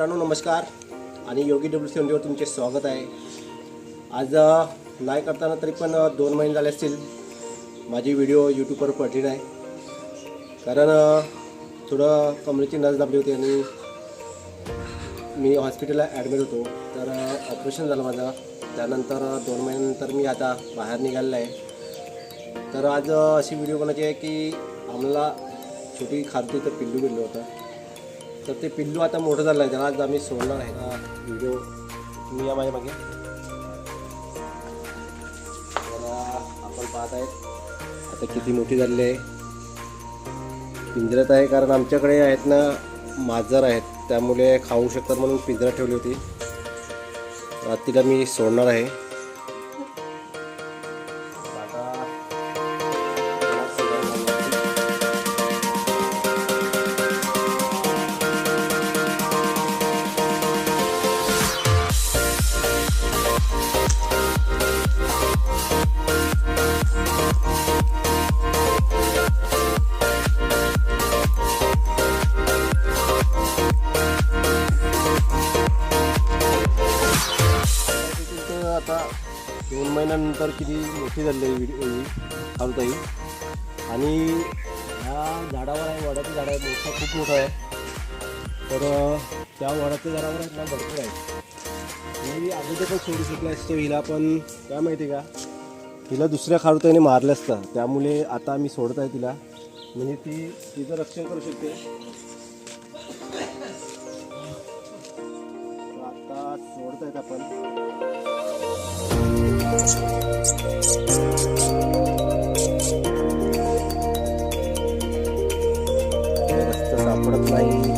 मित्रांनो नमस्कार. आणि योगी डब्ल्यू सी एनडीवर तुमचे स्वागत आहे. आज नाही करताना तरी पण दोन महिने झाले असतील. माझी व्हिडिओ यूट्यूबवर पडली नाही. कारण थोडं कमरेची नस दाबली होती आणि मी हॉस्पिटलला ॲडमिट होतो. तर ऑपरेशन झालं माझं. त्यानंतर दोन महिन्यानंतर मी आता बाहेर निघालेलं आहे. तर आज अशी व्हिडिओ बनायची आहे की आम्हाला छोटी खारती तर पिल्लू बिल्लू होतं. तर ते पिल्लू आता मोठं झालं आहे. त्याला आज आम्ही सोडणार आहे. हा व्हिडिओ मी या माझ्या मागे आपण पाहत आहेत. आता किती मोठी झालेली आहे. पिंजऱ्यात आहे कारण आमच्याकडे आहेत ना मांजर आहेत. त्यामुळे खाऊ शकतात म्हणून पिंजरा ठेवली होती. तर तिला मी सोडणार आहे. आता दोन महिन्यानंतर किती मोठी झाली आहे येईल ही आणि ह्या झाडावर आहे वडाचं झाड आहे मोठा खूप मोठं आहे. तर त्या वडाच्या झाडावर आहेत ना भरपूर आहे मी अगोदर पण सोडू शकला असतो हिला पण. काय माहिती का? हिला दुसऱ्या खारुताईने मारलं असतं. त्यामुळे आता मी सोडत आहे तिला. म्हणजे ती तिचं रक्षण करू शकते. आता सोडत आहेत आपण. Butterfly.